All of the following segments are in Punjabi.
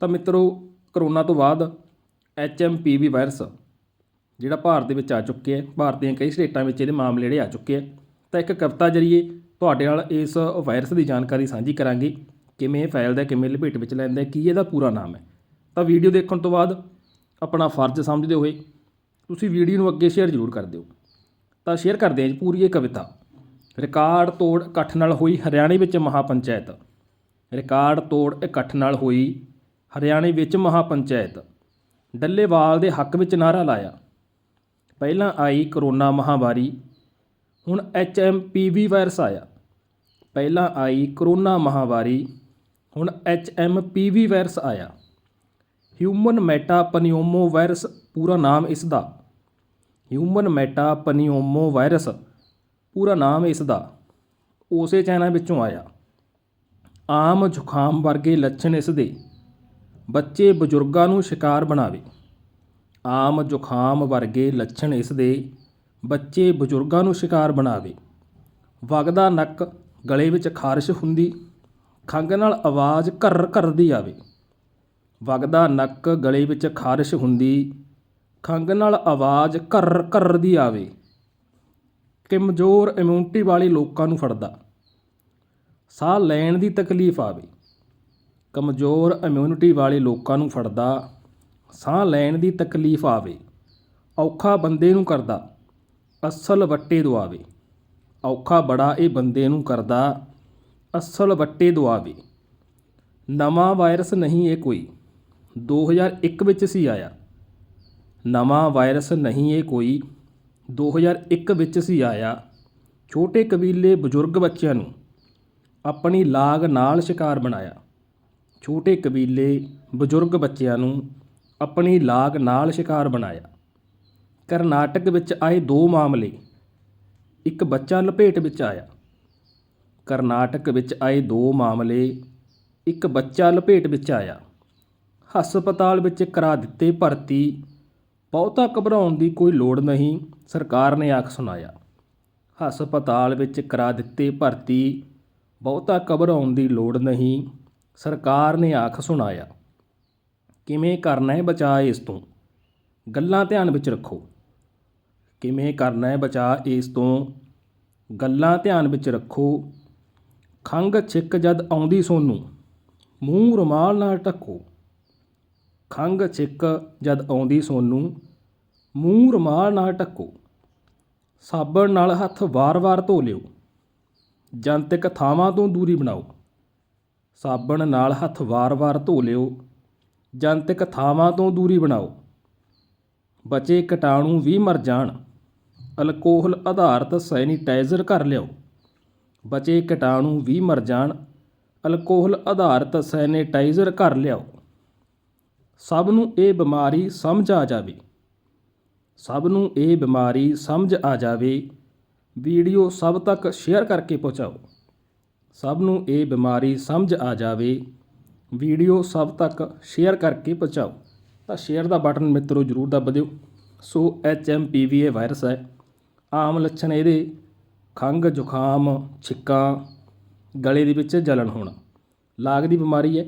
ਤਾਂ ਮਿੱਤਰੋ, ਕਰੋਨਾ ਤੋਂ ਬਾਅਦ ਐਚਐਮਪੀਵੀ ਵਾਇਰਸ ਜਿਹੜਾ ਭਾਰਤ ਦੇ ਵਿੱਚ ਆ ਚੁੱਕਿਆ ਹੈ, ਭਾਰਤ ਦੀਆਂ ਕਈ ਸਟੇਟਾਂ ਵਿੱਚ ਇਹਦੇ ਮਾਮਲੇ ਜਿਹੜੇ ਆ ਚੁੱਕੇ ਆ ਤਾਂ ਇੱਕ ਕਵਿਤਾ ਜਰੀਏ ਤੁਹਾਡੇ ਨਾਲ ਇਸ ਵਾਇਰਸ ਦੀ ਜਾਣਕਾਰੀ ਸਾਂਝੀ ਕਰਾਂਗੇ, ਕਿਵੇਂ ਇਹ ਫੈਲਦਾ ਕਿਵੇਂ ਲਪੇਟ ਵਿੱਚ ਲੈਂਦਾ ਕੀ ਇਹਦਾ ਪੂਰਾ ਨਾਮ ਹੈ। ਤਾਂ ਵੀਡੀਓ ਦੇਖਣ ਤੋਂ ਬਾਅਦ ਆਪਣਾ ਫਰਜ਼ ਸਮਝਦੇ ਹੋਏ ਤੁਸੀਂ ਵੀਡੀਓ ਨੂੰ ਅੱਗੇ ਸ਼ੇਅਰ ਜ਼ਰੂਰ ਕਰ ਦਿਓ। ਤਾਂ ਸ਼ੇਅਰ ਕਰਦੇ ਹਾਂ ਜੀ ਪੂਰੀ ਇਹ ਕਵਿਤਾ। ਰਿਕਾਰਡ ਤੋੜ ਇਕੱਠ ਨਾਲ ਹੋਈ ਹਰਿਆਣੇ ਵਿੱਚ ਮਹਾਪੰਚਾਇਤ। ਰਿਕਾਰਡ ਤੋੜ ਇਕੱਠ ਨਾਲ ਹੋਈ ਹਰਿਆਣੇ ਵਿੱਚ ਮਹਾਪੰਚਾਇਤ। ਡੱਲੇਵਾਲ ਦੇ ਹੱਕ ਵਿੱਚ ਨਾਰਾ ਲਾਇਆ। ਪਹਿਲਾਂ ਆਈ ਕਰੋਨਾ ਮਹਾਮਾਰੀ, ਹੁਣ ਐਚਐਮਪੀਵੀ ਵਾਇਰਸ ਆਇਆ। ਪਹਿਲਾਂ ਆਈ ਕਰੋਨਾ ਮਹਾਮਾਰੀ, ਹੁਣ ਐਚਐਮਪੀਵੀ ਵਾਇਰਸ ਆਇਆ। ਹਿਊਮਨ ਮੈਟਾਪਨੀਓਮੋ ਵਾਇਰਸ, ਪੂਰਾ ਨਾਮ ਇਸ ਦਾ ਹਿਊਮਨ ਮੈਟਾਪਨੀਓਮੋ ਵਾਇਰਸ, ਪੂਰਾ ਨਾਮ ਇਸ ਦਾ ਉਸੇ ਚਾਈਨਾ ਵਿੱਚੋਂ ਆਇਆ। ਆਮ ਜ਼ੁਕਾਮ ਵਰਗੇ ਲੱਛਣ ਇਸ ਦੇ ਬੱਚੇ ਬਜ਼ੁਰਗਾਂ ਨੂੰ ਸ਼ਿਕਾਰ ਬਣਾਵੇ। ਆਮ ਜ਼ੁਕਾਮ ਵਰਗੇ ਲੱਛਣ ਇਸ ਦੇ ਬੱਚੇ ਬਜ਼ੁਰਗਾਂ ਨੂੰ ਸ਼ਿਕਾਰ ਬਣਾਵੇ। ਵਗਦਾ ਨੱਕ ਗਲੇ ਵਿੱਚ ਖਾਰਿਸ਼ ਹੁੰਦੀ, ਖੰਘ ਨਾਲ ਆਵਾਜ਼ ਘਰ ਘਰ ਦੀ ਆਵੇ। ਵਗਦਾ ਨੱਕ ਗਲੇ ਵਿੱਚ ਖਾਰਿਸ਼ ਹੁੰਦੀ, ਖੰਘ ਨਾਲ ਆਵਾਜ਼ ਘਰ ਘਰ ਦੀ ਆਵੇ। ਕਮਜ਼ੋਰ ਇਮਿਊਨਿਟੀ ਵਾਲੇ ਲੋਕਾਂ ਨੂੰ ਫੜਦਾ। ਸਾਹ ਲੈਣ ਦੀ ਤਕਲੀਫ ਆਵੇ। ਕਮਜ਼ੋਰ ਇਮਿਊਨਿਟੀ ਵਾਲੇ ਲੋਕਾਂ ਨੂੰ ਫੜਦਾ, ਸਾਹ ਲੈਣ ਦੀ ਤਕਲੀਫ ਆਵੇ, ਔਖਾ ਬੰਦੇ ਨੂੰ ਕਰਦਾ, ਅਸਲ ਵੱਟੇ ਦਵਾਵੇ ਔਖਾ ਬੜਾ ਇਹ ਬੰਦੇ ਨੂੰ ਕਰਦਾ, ਅਸਲ ਵੱਟੇ ਦਵਾਵੇ ਨਵਾਂ ਵਾਇਰਸ ਨਹੀਂ ਇਹ ਕੋਈ 2001 ਵਿੱਚ ਸੀ ਆਇਆ। ਨਵਾਂ ਵਾਇਰਸ ਨਹੀਂ ਇਹ ਕੋਈ 2001 ਵਿੱਚ ਸੀ ਆਇਆ। ਛੋਟੇ ਕਬੀਲੇ ਬਜ਼ੁਰਗ ਬੱਚਿਆਂ ਨੂੰ ਆਪਣੀ ਲਾਗ ਨਾਲ ਸ਼ਿਕਾਰ ਬਣਾਇਆ। ਛੋਟੇ ਕਬੀਲੇ ਬਜ਼ੁਰਗ ਬੱਚਿਆਂ ਨੂੰ ਆਪਣੀ ਲਾਗ ਨਾਲ ਸ਼ਿਕਾਰ ਬਣਾਇਆ। ਕਰਨਾਟਕ ਵਿੱਚ ਆਏ ਦੋ ਮਾਮਲੇ। ਇੱਕ ਬੱਚਾ ਲਪੇਟ ਵਿੱਚ ਆਇਆ। ਕਰਨਾਟਕ ਵਿੱਚ ਆਏ ਦੋ ਮਾਮਲੇ। ਇੱਕ ਬੱਚਾ ਲਪੇਟ ਵਿੱਚ ਆਇਆ। ਹਸਪਤਾਲ ਵਿੱਚ ਕਰਾ ਦਿੱਤੇ ਭਰਤੀ। ਬਹੁਤਾ ਘਬਰਾਉਣ ਦੀ ਕੋਈ ਲੋੜ ਨਹੀਂ, ਸਰਕਾਰ ਨੇ ਆਖ ਸੁਣਾਇਆ। ਹਸਪਤਾਲ ਵਿੱਚ ਕਰਾ ਦਿੱਤੇ ਭਰਤੀ। ਬਹੁਤਾ ਘਬਰਾਉਣ ਦੀ ਲੋੜ ਨਹੀਂ। ਸਰਕਾਰ ਨੇ ਆਖ ਸੁਣਾਇਆ, ਕਿਵੇਂ ਕਰਨਾ ਹੈ ਬਚਾਅ ਇਸ ਤੋਂ? ਗੱਲਾਂ ਧਿਆਨ ਵਿੱਚ ਰੱਖੋ। ਕਿਵੇਂ ਕਰਨਾ ਹੈ ਬਚਾਅ ਇਸ ਤੋਂ? ਗੱਲਾਂ ਧਿਆਨ ਵਿੱਚ ਰੱਖੋ। ਖੰਘ ਛਿੱਕ ਜਦ ਆਉਂਦੀ ਸੋਨੂੰ, ਮੂੰਹ ਰੁਮਾਲ ਨਾਲ ਢੱਕੋ। ਖੰਘ ਛਿੱਕ ਜਦ ਆਉਂਦੀ ਸੋਨੂੰ, ਮੂੰਹ ਰੁਮਾਲ ਨਾਲ ਢੱਕੋ। ਸਾਬਣ ਨਾਲ ਹੱਥ ਵਾਰ-ਵਾਰ ਧੋ ਲਿਓ। ਜਨਤਕ ਥਾਵਾਂ ਤੋਂ ਦੂਰੀ ਬਣਾਓ। ਸਾਬਣ ਨਾਲ ਹੱਥ ਵਾਰ-ਵਾਰ ਧੋ ਲਿਓ। ਜਨਤਕ ਥਾਵਾਂ ਤੋਂ ਦੂਰੀ ਬਣਾਓ। ਬਚੇ ਕੀਟਾਣੂ ਵੀ ਮਰ ਜਾਣ। ਅਲਕੋਹਲ ਆਧਾਰਿਤ ਸੈਨੀਟਾਈਜ਼ਰ ਘਰ ਲਿਆਓ। ਬਚੇ ਕੀਟਾਣੂ ਵੀ ਮਰ ਜਾਣ। ਅਲਕੋਹਲ ਆਧਾਰਿਤ ਸੈਨੀਟਾਈਜ਼ਰ ਘਰ ਲਿਆਓ। ਸਭ ਨੂੰ ਇਹ ਬਿਮਾਰੀ ਸਮਝ ਆ ਜਾਵੇ। ਸਭ ਨੂੰ ਇਹ ਬਿਮਾਰੀ ਸਮਝ ਆ ਜਾਵੇ। ਵੀਡੀਓ ਸਭ ਤੱਕ ਸ਼ੇਅਰ ਕਰਕੇ ਪਹੁੰਚਾਓ। ਸਭ ਨੂੰ ਇਹ ਬਿਮਾਰੀ ਸਮਝ ਆ ਜਾਵੇ, ਵੀਡੀਓ ਸਭ ਤੱਕ ਸ਼ੇਅਰ ਕਰਕੇ ਪਹੁੰਚਾਓ ਤਾਂ ਸ਼ੇਅਰ ਦਾ ਬਟਨ ਮਿੱਤਰੋ ਜਰੂਰ ਦੱਬ ਦਿਓ। ਸੋ ਐਚਐਮਪੀਵੀ ਇਹ ਵਾਇਰਸ ਹੈ। ਆਮ ਲੱਛਣ ਇਹਦੇ, ਖੰਘ, ਜ਼ੁਕਾਮ, ਛਿੱਕਾ, ਗਲੇ ਦੇ ਵਿੱਚ ਜਲਨ ਹੋਣਾ। ਲਾਗ ਦੀ ਬਿਮਾਰੀ ਹੈ।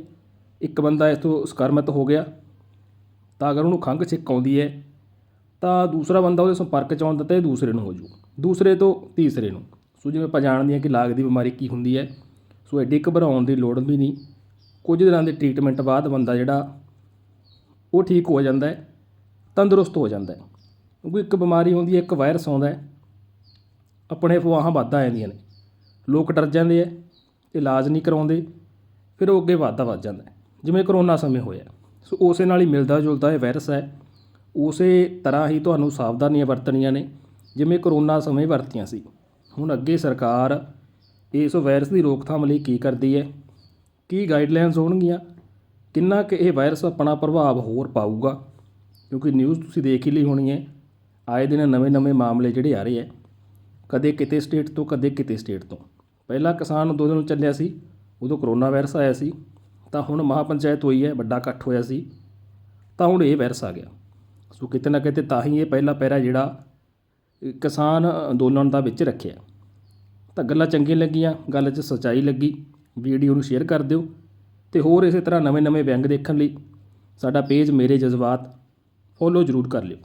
ਇੱਕ ਬੰਦਾ ਇਸ ਤੋਂ ਸੰਕਰਮਿਤ ਹੋ ਗਿਆ ਤਾਂ ਅਗਰ ਉਹਨੂੰ ਖੰਘ ਛਿੱਕ ਆਉਂਦੀ ਹੈ ਤਾਂ ਦੂਸਰਾ ਬੰਦਾ ਉਹਦੇ ਸੰਪਰਕ ਚ ਆਉਂਦਾ ਤਾਂ ਇਹ ਦੂਸਰੇ ਨੂੰ ਹੋ ਜੂ। ਦੂਸਰੇ ਤੋਂ ਤੀਸਰੇ ਨੂੰ। ਸੋ ਜਿਵੇਂ ਆਪਾਂ ਜਾਣਦੇ ਹਾਂ ਕਿ ਲਾਗ ਦੀ ਬਿਮਾਰੀ ਕੀ ਹੁੰਦੀ ਹੈ, ਸੋ ਐਡੀ ਘਬਰਾਉਣ ਦੀ ਲੋੜ ਵੀ ਨਹੀਂ। ਕੁਝ ਦਿਨਾਂ ਦੇ ਟ੍ਰੀਟਮੈਂਟ ਬਾਅਦ ਬੰਦਾ ਜਿਹੜਾ, ਉਹ ਠੀਕ ਹੋ ਜਾਂਦਾ ਹੈ, ਤੰਦਰੁਸਤ ਹੋ ਜਾਂਦਾ ਹੈ। ਕਿਉਂਕਿ ਇੱਕ ਬਿਮਾਰੀ ਹੁੰਦੀ ਹੈ, ਇੱਕ ਵਾਇਰਸ ਆਉਂਦਾ ਹੈ, ਆਪਣੇ ਅਫਵਾਹਾਂ ਵੱਧਦਾ ਜਾਂਦੀਆਂ ਨੇ। ਲੋਕ ਡਰ ਜਾਂਦੇ ਆ ਇਲਾਜ ਨਹੀਂ ਕਰਾਉਂਦੇ, ਫਿਰ ਉਹ ਅੱਗੇ ਵਾਧਾ ਵੱਧ ਜਾਂਦਾ ਜਿਵੇਂ ਕਰੋਨਾ ਸਮੇਂ ਹੋਇਆ ਸੋ ਉਸੇ ਨਾਲ ਹੀ ਮਿਲਦਾ ਜੁਲਦਾ ਇਹ ਵਾਇਰਸ ਹੈ। ਉਸੇ ਤਰ੍ਹਾਂ ਹੀ ਤੁਹਾਨੂੰ ਸਾਵਧਾਨੀਆਂ ਵਰਤਣੀਆਂ ਨੇ, ਜਿਵੇਂ ਕਰੋਨਾ ਸਮੇਂ ਵਰਤੀਆਂ ਸੀ। ਹੁਣ ਅੱਗੇ ਸਰਕਾਰ ਇਸ ਵਾਇਰਸ ਦੀ ਰੋਕਥਾਮ ਲਈ ਕੀ ਕਰਦੀ ਹੈ? ਕੀ ਗਾਈਡਲਾਈਨਸ ਹੋਣਗੀਆਂ? ਕਿੰਨਾ ਕਿ ਇਹ ਵਾਇਰਸ ਆਪਣਾ ਪ੍ਰਭਾਵ ਹੋਰ ਪਾਊਗਾ? ਕਿਉਂਕਿ ਨਿਊਜ਼ ਤੁਸੀਂ ਦੇਖ ਹੀ ਲਈ ਹੋਣੀ ਹੈ, ਆਏ ਦਿਨ ਨਵੇਂ-ਨਵੇਂ ਮਾਮਲੇ ਜਿਹੜੇ ਆ ਰਹੇ ਹੈ, ਕਦੇ ਕਿਤੇ ਸਟੇਟ ਤੋਂ, ਕਦੇ ਕਿਤੇ ਸਟੇਟ ਤੋਂ। ਪਹਿਲਾਂ ਕਿਸਾਨ ਦੋ ਦਿਨ ਚੱਲਿਆ ਸੀ, ਉਦੋਂ ਕਰੋਨਾ ਵਾਇਰਸ ਆਇਆ ਸੀ, ਤਾਂ ਹੁਣ ਮਹਾਪੰਚਾਇਤ ਹੋਈ ਹੈ, ਵੱਡਾ ਇਕੱਠ ਹੋਇਆ ਸੀ, ਤਾਂ ਹੁਣ ਇਹ ਵਾਇਰਸ ਆ ਗਿਆ। ਸੋ ਕਿਤੇ ਨਾ ਕਿਤੇ ਤਾਂ ਹੀ ਇਹ ਪਹਿਲਾ ਪੈਰਾ ਜਿਹੜਾ ਕਿਸਾਨ ਅੰਦੋਲਨ ਦਾ ਵਿੱਚ ਰੱਖਿਆ। ਤਾਂ ਗੱਲਾਂ ਚੰਗੀਆਂ ਲੱਗੀਆਂ, ਗੱਲ 'ਚ ਸੱਚਾਈ ਲੱਗੀ। ਵੀਡੀਓ ਨੂੰ ਸ਼ੇਅਰ ਕਰ ਦਿਓ ਅਤੇ ਹੋਰ ਇਸੇ ਤਰ੍ਹਾਂ ਨਵੇਂ-ਨਵੇਂ ਵਿਅੰਗ ਦੇਖਣ ਲਈ ਸਾਡਾ ਪੇਜ ਮੇਰੇ ਜਜ਼ਬਾਤ ਫੋਲੋ ਜ਼ਰੂਰ ਕਰ ਲਿਓ।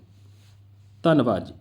ਧੰਨਵਾਦ ਜੀ।